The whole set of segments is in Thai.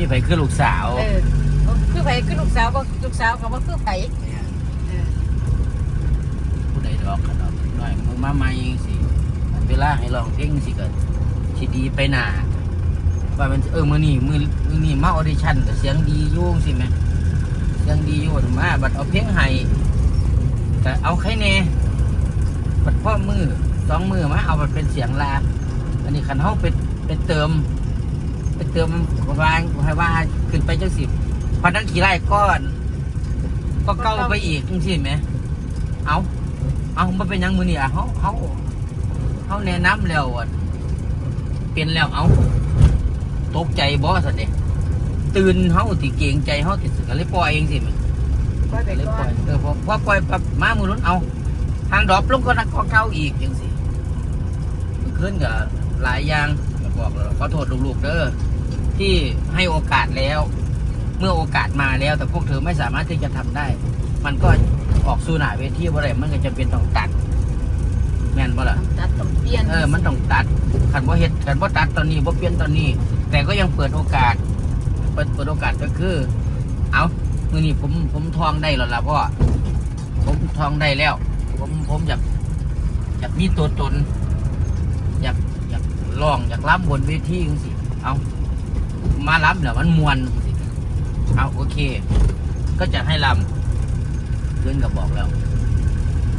มีไผคือลูกสาวเออบ่คือไผคือลูกสาวก็ลูกสาวก็บ่คือไผเนี่ยเออผู้ใดดอกกันดอกน้อยมึงมาใหม่สิเวลาให้ลองเพลงสิก็สิดีไปหน้าว่ามันเออมื้อนี้มื้อมื้อนี้มาออดิชั่นก็เสียงดีอยู่สิแม่เสียงดีอยู่มาบัดเอาเพลงให้ก็เอาใครแน่บัดพ่อมือสองมือมาเอาบัดเป็นเสียงลาอันนี้คันเฮาไปไปเติม ไปเติมวางให้ว่าขึ้นไปจังสิพอนั้นขี่ไล่ก้อน ก็เก้าไปอีกจังสิไหม เอาเอามาเป็นหยังมือนี่อะเขาเขาเขาแนะนำแล้วอะเป็นแล้วเอาตกใจบอสเด็ตื่นเขาที่เก่งใจเขาติดสึกก็เลยปล่อยเองสิแม่ปล่อยไปเลยก่ปอล่อนยเออพอพอปล่อยปั๊บมามือรุ่นเอา ทางดรอปลงก็นักก็เก้าอีกจังสิขึ้นกับหลายอย่างก็บอกแล้วขอโทษลูกๆเด้อ ที่ให้โอกาสแล้ว เมื่อโอกาสมาแล้วแต่พวกเธอไม่สามารถที่จะทำได้ มันก็ออกสู่หน้าเวทีว่าไรมันก็จะเป็นต้องตัดแม่นบ่ล่ะต้องตัดต้องเปลี่ยนเออมันต้องตัดขันว่าเฮ็ดขันว่าตัดตอนนี้ว่าเปลี่ยนตอนนี้ แต่ก็ยังเปิดโอกาส เปิดเปิดโอกาสก็คือ เอามือนี้ผมผมทองได้แล้วล่ะพ่อผมทองได้แล้ว ผมผมอยากอยากมีตัวตน อยากอยากลองอยากล้ำบนเวทีจังสิเอา มาล้ำแล้วมันมวนจังสิเอาโอเค ก็จะให้ล้ำเพื่อนก็บอกแล้ว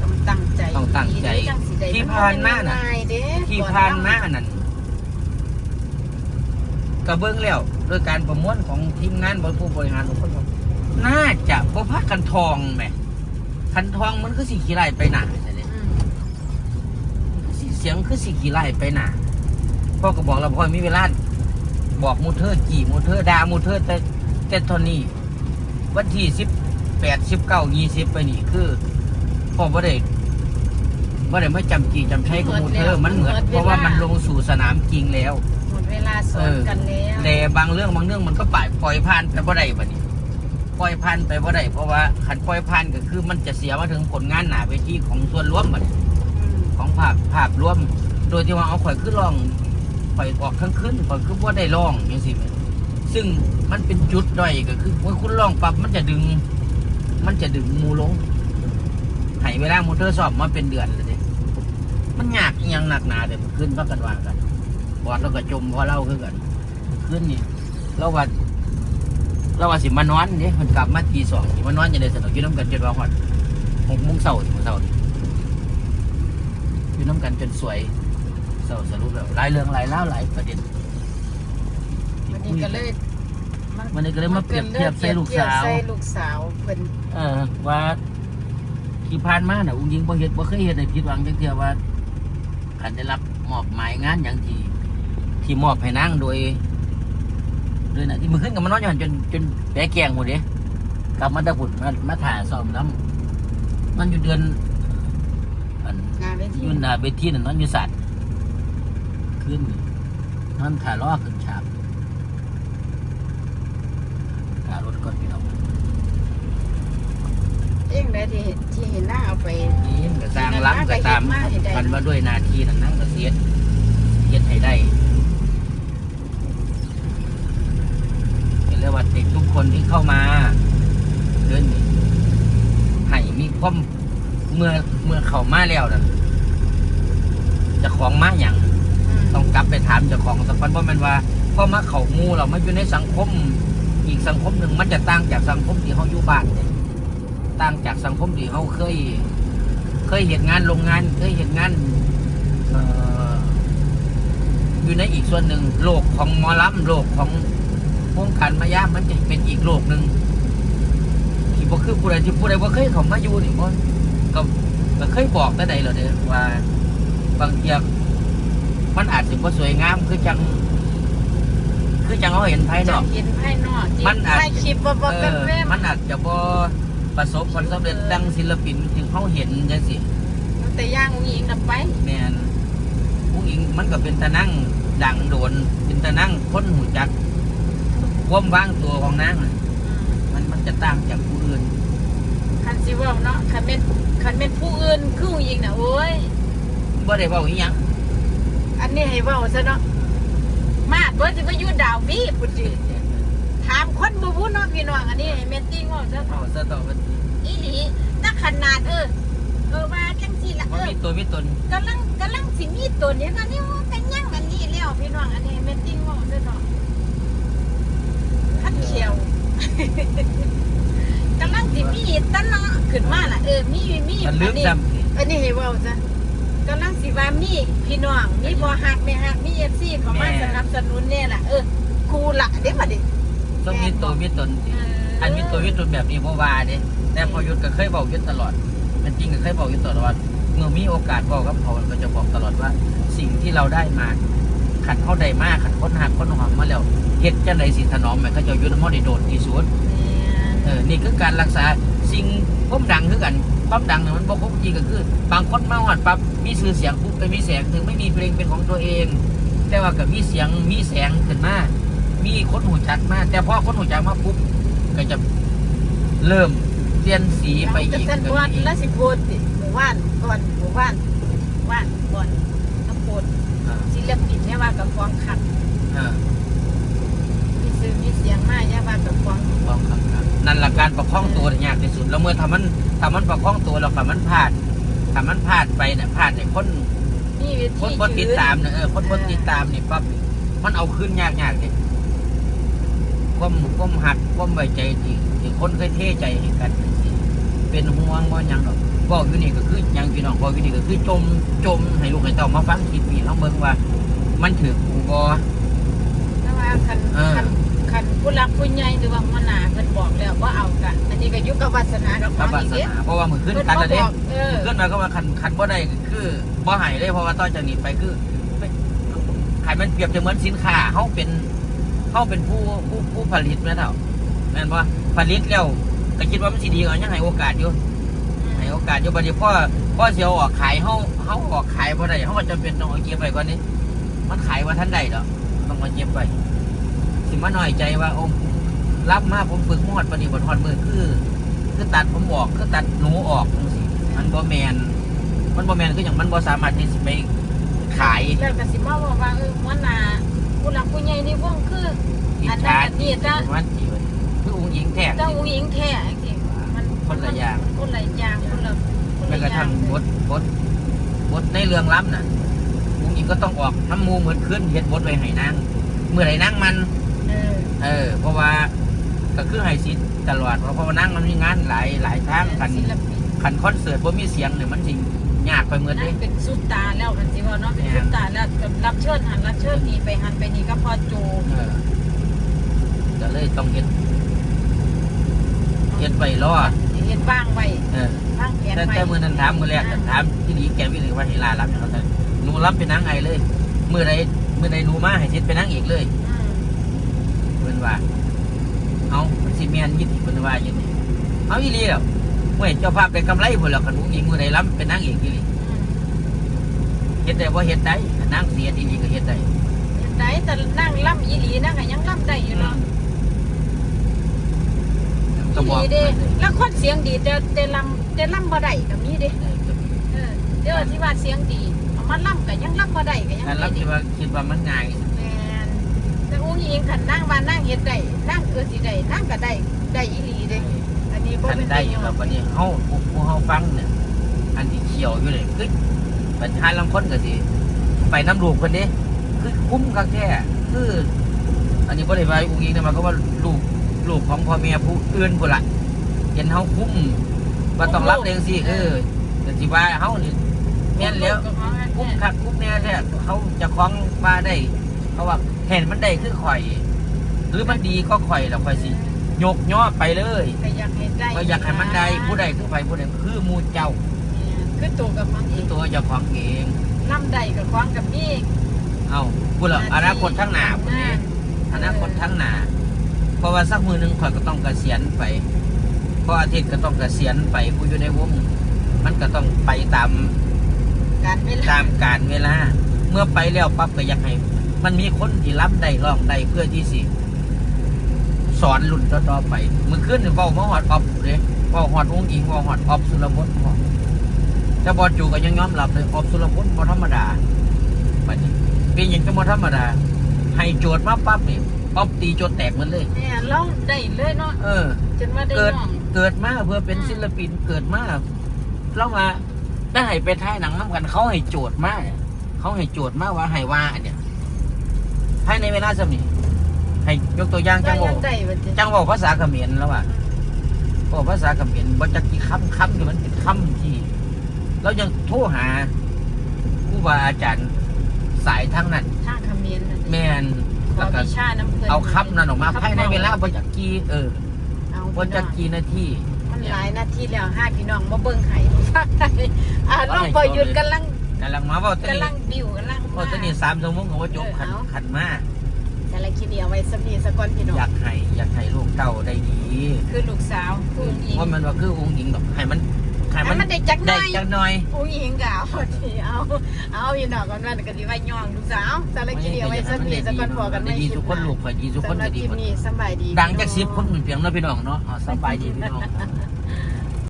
ต้องตั้งใจต้องตั้งใจดีๆจังสิได้ที่ผ่านมาน่ะง่ายๆเด้ที่ผ่านมานั่นกระเบื้องแล้วโดยการประมวลของทีมงานบริผู้บริหารทุกคนบอกน่าจะบ่พักกันทองแหมคันทองมันคือสีขี้ไล่ไปหนาใช่ไหมอืมเสียงคือสีขี้ไล่ไปหนาพ่อก็บอกเราพ่อมีเวลา บอกมูเทอร์กี่มูเทอร์ดามูเทอร์แต่แต่เทอนนี้วันที่สิบแปดสิบเก้ายี่สิบไปนี่คือพ่อบ่ได้บ่ได้ไม่จำจีจำใช้กับมูเทอร์มันเหมือนเพราะว่ามันลงสู่สนามจริงแล้วหมดเวลาสอนกันแล้วแต่บางเรื่องบางเรื่องมันก็ปล่อยปล่อยผ่านไปบ่ได้บัดนี้ปล่อยผ่านไปบ่ได้เพราะว่าขันปล่อยผ่านก็คือมันจะเสียมาถึงผลงานหนาเวทีของส่วนรวมบัดนี้อืมของภาพภาพรวม โดยที่ว่าเอาข่อยขึ้นร้อง ข่อยออกทั้งขึ้นข่อยคือว่าได้ร้องอย่างสิซึ่งมันเป็นจุดด้อยก็คือเมื่อคุณร้องปั๊บมันจะดึง มันจะดึงมูลงให้เวลามอเตอร์สอบมาเป็นเดือนเลยมันยากยังหนักหนาเดี๋ยวขึ้นพักกันวางกันบอดเราก็จมพอเล่าคือกันขึ้นนี่เราว่าเราว่าสิมานอนเนี่ยมันกลับมาตีสองสิมานอนจะได้สนุกอยู่น้ำกันจนว่าหอดหกโมงเช้าถึงเช้านี่อยู่น้ำกันจนสวย เศร้าสรุปแล้วหลายเรื่องหลายเล่าวหลายประเด็นที่วันคุนี้ยก็เลยวันนี้ก็เลยมาเปรียบเทียบใส่ลูกสาว ใส่ลูกสาวเพิ่นเออว่าที่ผ่านมาน่ะอุ้งยิงบ่เฮ็ดบ่เคยเฮ็ดให้ผิดหวังจังเทื่อว่าคันได้รับมอบหมายงานอย่างที่ที่มอบให้นางโดยโดยน่ะที่มือขึ้นกับมันนอนอยู่หั่นจนจนแปะแกงหมดเด้กลับมาตะพุ่นมามาถ่ายซ้อมน้ำมันอยู่เดือนอันงานเวที อยู่หน้าเวทีนั่นนอนอยู่สัตว์ ขึ้นนี่นอนถ่ายล้อขึ้นฉากถ่ายรถก่อนพี่น้องเองได้ที่เห็นที่เห็นหน้าเอาไปนี่มันก็สร้างล้ำก็ตามกันมาด้วยหนาทีนั้นนั่งก็เสียดเสียดให้ได้เป็นเรียกว่าเด็กทุกคนที่เข้ามาเดินนี่ให้มีความเมื่อเมื่อเข้ามาแล้วนะเจะของมาอย่าง ต้องกลับไปถามเจ้าของสักวันเพราะมันว่าพอมาเขาหมูเรามาอยู่ในสังคม อีกสังคมหนึ่งมันจะต่างจากสังคมที่เขาอยู่บ้านเนี่ยต่างจากสังคมที่เขาเคย เคยเห็นงานโรงงาน เคยเห็นงานอยู่ในอีกส่วนหนึ่งโลกของมอลำโลกของวงการมายามันจะเป็นอีกโลกหนึ่งที่บ่คือผู้ใดที่ผู้ใดบ่เคยเขามาอยู่นี่บ่ก็ก็เคยบอกแต่ใดแล้วเด้อว่าบางเทีย มันอาจจะบ่สวยงามคือจัง คือจังเราเห็นภายนจัอกงเห็นภายนอกที่มันอาจถ่ายคลิปบ่บ่เอเป็นอแว่มันอาจจะบ่ประสบผลสำเร็จดังศิลปินที่เขาเห็นจังสิแต่ย่างอุ้งอิงนำไปแม่นผู้หญิงมันก็เป็นตะนั่งดังโดน เป็นตะนั่งค้นหูจักความว่างตัวของนางน่ะมันมันจะต่างจากผู้อื่น คันสิเว้าเนาะคันเป็นคันเป็นผู้อื่นคืออุ้งอิงน่ะโอ้ยบ่ได้เว้าอีหยัง อันนี้ให้เว้าซะเนาะมาดบ่สิมาอยู่ดาวมีพุ่นสิถามคนบ่พูดเนาะพี่น้องอันนี้ให้แม่ติ้งว่าจะเอาซะต่อมันอีหลีถ้าขนาดเออเออว่าจังซี่ล่ะเอมันอมีตัวมีตนกำลังกำลังสิมีตัวนี้นะนี่ว่าเป็นยังอันนี้แล้วพี่น้องอันนี้แม่ติ้งว่าจะเนาะคัดเขียวกำลังสิมีตะเนาะขึ้นมาล่ะเออมีมีมันลึกอันนี้ซ้ำอันนี้ให้เว้าจ้ะ กำลังสิว่ามีพี่น้องมีบ่ฮักแม่ฮักมี FC เข้ามาสนับสนุนเนี่ยล่ะเออกูละเด้บัดนี้ต้องมีตัวมีตนเอออันมีตัวมีตนแบบนี้บ่ว่าเด้แต่พอยุทธก็เคยบอกยุทธตลอด มันจริงก็เคยบอกยุทธตลอดเมื่อมีโอกาสบอกกับเขามันก็จะบอกตลอดว่า สิ่งที่เราได้มาขันเท่าใดมากขันค้นหักค้นหอมมาแล้วเฮ็ดจังไดสิถนอมมันก็จะยุทธมอได้โดดที่สุด เออนี่คือการรักษาสิ่งความดังคือกันความดังเนี่ยมันบอกจริงก็คือ บางคนมาหอดปั๊บมีชื่อเสียงปุ๊บไปมีแสงถึงไม่มีเพลงเป็นของตัวเอง แต่ว่ากับมีเสียงมีแสงขึ้นมามีคนหูจักมาแต่พอคนหูจักมาปุ๊บก็จะเริ่มเปลี่ยนสีไปอีกสันก็วันมีอีกละสิบโพดสิหมู่บ้านก่อนหมู่บ้านว่านก่อนน้ำโพดอ่าศิลปินเนี่ยว่ากับฟองขัด อ่า มีซื้อมีเสียงมาเนี่ยว่ากับฟอง ต้องครับครับนั่น หละการประคองตัวเนี่ยยากที่สุดแล้วเมื่อทำมันทำมันประคองตัวแล้วถ้ามันพลาดถ้ามันพลาดไปเนี่ยพลาดเนี่ยคนนี่เวคนทีบนติดตามเนี่ยเออคนบนติดตามนี่ปั๊บมันเอาขึ้นยากยากเลยก้มก้มหักก้มไว้ใจที่ที่คนเคยเทใจให้กันจังซี้เป็นห่วงว่ายังดอกบอกอยู่นี่ก็คือหยังพี่น้องบอกอยู่นี่ก็คือจมจมให้ลูกให้เต้ามาฟังคลิปนี้น้องเบิ่งว่า มันถือกูบอแต่ว่าคันเออ คันคันผู้รักผู้ใหญ่หรือว่าหัวหน้าเพิ่นบอกแล้วว่าเอากัน อันนี้ก็อยุกับวาสนากับคพระวามวาอีกสเด้ นาเพราะว่ามือขึ้นเพิ่นกันบ่แล้วบเด้อกเออ ขึ้นมาก็ว่าคันคันบ่ได้ก็คือบ่ใหายเลยเพราะว่าต่อจากนี้ไปคือขายมันเปรียบจะเหมือนสินค้าเขาเป็นเขาเป็นผู้ผู้ผู้ผลิตแม่นเท่าแม่นว่าผลิตแล้วก็คิดว่ามันสิดีกว่ายังให้โอกาสอยู่ให้โอกาสอยู่บัดนี้พ่อพ่อเสียวออกขายเขาเขาออกขายบ่ได้เขาก็จำเป็นต้องเอาเก็บไว้ก่อนนี้ มันขายว่าท่านใดดอกต้องเอาเก็บไว้ สิมาหน่อยใจว่าโอ้รับมาผมฝึกมอดปฏิบัติฮอดมือคือ คือตัดผมออกคือตัดหนูออกจังซี่มันบ่แมนมันบ่แมนคืออย่างมันบ่สามารถที่สิไปขายแล้วก็สิมาบอกว่าเออหัวหน้าผู้รักผู้ใหญ่ในวงคือที่อันนั้นชาอันนี้จ้ะมันจีบคือองค์หญิงแท้เจ้าอุ้งอิงแท้จริงๆมันคนละอย่างคนละอย่างคนละคนแม้ละกระอย่าทั่งงบทบทบทในเรื่องล้ำน่ะองค์หญิงก็ต้องออกน้ำมูเหมือนขึ้นเฮ็ดบทไว้ให้นางเมื่อไหร่นางมัน เออเออ เพราะว่าก็คือให้สิทธิ์ตลอดเพราะเพราะว่านางมันมีงานหลายหลายทางคันศิลปินคันคอนเสิร์ตบ่มีเสียงเนี่ยมันสิยากไปเหมือนนั่เด้นเป็นซุปตาแล้วมันสิว่าเนาะเป็นซุปตาแล้วรับเชิญหันรับเชิญนี่ไปหันไปนี่ก็พอโจเออก็เลยต้องเฮ็ดเฮ็ดไว้รอเฮ็ดว่างไว้เออว่างแผนแต่ไว้แต่มือนั้นถามมือแรกก็ถามที่ดีแกวิเลยว่าให้ลารับอย่างเขาแต่หนูรับเป็นนางไอเลยมือใดมือใดหนูมาให้เช็ดเป็นนางเอกเลยอืมเพิ่น ว่าเอามันสิแม่นยิดเพิ่นว่าอย่างนี้เอาอีหลีแล้วเมื่อเจ้าภาพได้กำไรพุ่นแล้วคันหนูหญิงมือใดรับเป็นนางเอกอีหลีอืมเฮ็ดได้บ่เฮ็ดได้คันนางเสียอีหลีก็เฮ็ดได้เฮ็ดได้แต่นั่งล่ำอีหลีนะก็ยังล่ำได้อยู่เนาะก็บอกอีหลีเด้แล้วคนเสียงดีแต่แต่ล่ำแต่ล่ำบ่ได้ก็มีเด้เออเด้อที่ว่าเสียงดีเอามาล่ำก็ยังล่ำบ่ได้ก็ยังการมีรับเด้คิดว่าคิดว่ามันง่ายแม่น แต่อุ้งอิงขันนั่งว่านั่งเฮ็ดได้นั่งเกิดสิได้นั่งก็ได้ได้อีหลีเด้อันนี้บ่ทันเป็นได้ประอโยยู่ชแบบน์วันนี้เฮาผู้ผู้เฮาฟังเนี่ยอันที่เขียวอยู่เลยคือปัญหาลังคนก็สิไปน้ำลูกคนนี้คือคุ้มคักแท้คือ อันนี้บ่ได้ว่าอุ้งอิงนะมันก็ว่าลูกลูกของพ่อแม่ผู้อื่นพุ่นล่ะเห็นเฮาคุ้มว่าต้องรับเองสิเออแต่สิว่าเฮานี่แม่นแล้วคุ้มคักคุ้มแน่แท้เขาจะคล้องมาได้เพราะว่า เห็นมันได้คือข่อย หรือมันดีก็ข่อยแล้วข่อยสิยกย่อไปเลยก็อยากให้ได้ก็อยากให้มันได้ผู้ใดคือไปผู้ใดคือหมูเจ้า คือตัวกับมันคือีอกตัวเจ้าของเองล่ำได้กับควางกับนี่เอาพูดแล้วอนาคตทั้งหนาพุ่นนี้อนาคตทั้งหนาเพราะว่าสักมือหนึงข่อยก็ต้องเกษียณไปเพราะอาทิตย์ก็ต้องเกษียณไปผู้อยู่ในวงมันก็ต้องไปตามการเวลาตามการเวลา เมื่อไปแล้วปั๊บก็อยากให้ มันมีคนที่รับได้ร้องได้เพื่อที่สิสอนรุ่นต่อๆไปมือขึ้นเว้ามาหอดออฟเลยเว้าหอดองค์หญิงเว้าหอดออฟสุรพลพอแต่บอจูก็ยังยอมรับเลยออฟสุรพลบ่ธรรมดาบัดนี้เป็นอย่างก็บ่ธรรมดา ให้โจทย์มาปั๊บนี่ป๊อปตีโจนแตกหมันเลยแม่เราได้เลยเนาะเออจนว่าได้เกิดน้องเกิดมาเพื่อเป็นอืมศิลปินเกิดมาแล้วมาได้ให้ไปถ่ายหนังน้ำกันเขาให้โจทย์มาเขาให้โจทย์มาว่าให้ว่าอันเนี้ย ภายในเวลาสมิให้ยกตัวอย่างจัว่างบอยักงได้บ่ติจังบอกภาษาเขมรแล้วว่าบอกภาษาเขมรบัจักกี่คำคำที่มันเป็นคำที่เรายังโทรหาครูบาอาจารย์สายทั้งนั้นทางเขมรน่ะแมนขอแล้วก็วิชาน้ำเพิ่นเอาคำนั้นออกมาภายในเวลาบัจักกี่เออเอาบัจักกี่นาทีมันหลายนาทีแล้วห้าพี่น้องมาเบิ่งไห้ฟังไห้อ่าน้องพอหยุดกำลัง กำลังมาเว่าตอนกำนี้ลังบิวกำลังเว่าตอนนี้สามชั่วโมงของว่าจบขันเออเอาขันมาแต่ละคลิปนี้เอาไว้สำนีสะก่อนพี่น้องอยากให้อยากให้ลูกเต้าได้ดีคือลูกสาวผู้หญิง ว่ามันว่าคือองค์หญิงดอกให้มันให้ให้มันมันได้จักหน่ได้อย จักหน่อยผู้หญิงก็เอาทีเอา เอาพี่น้องกันว่าก็สิว่าย่องลูกสาวแต่ละคลิปนี้เอาไว้สำนีสะก่อนพอกันได้ไม่ดีคลิทุปกคนลูกข่อยดีทุกคนสำหรัก็บดีคลิปหมดนี้สำบายดี ดังจากสิบคนเหมือนเพียงเนาะพี่น้องเนาะอ๋อสบายดีพี่น้อง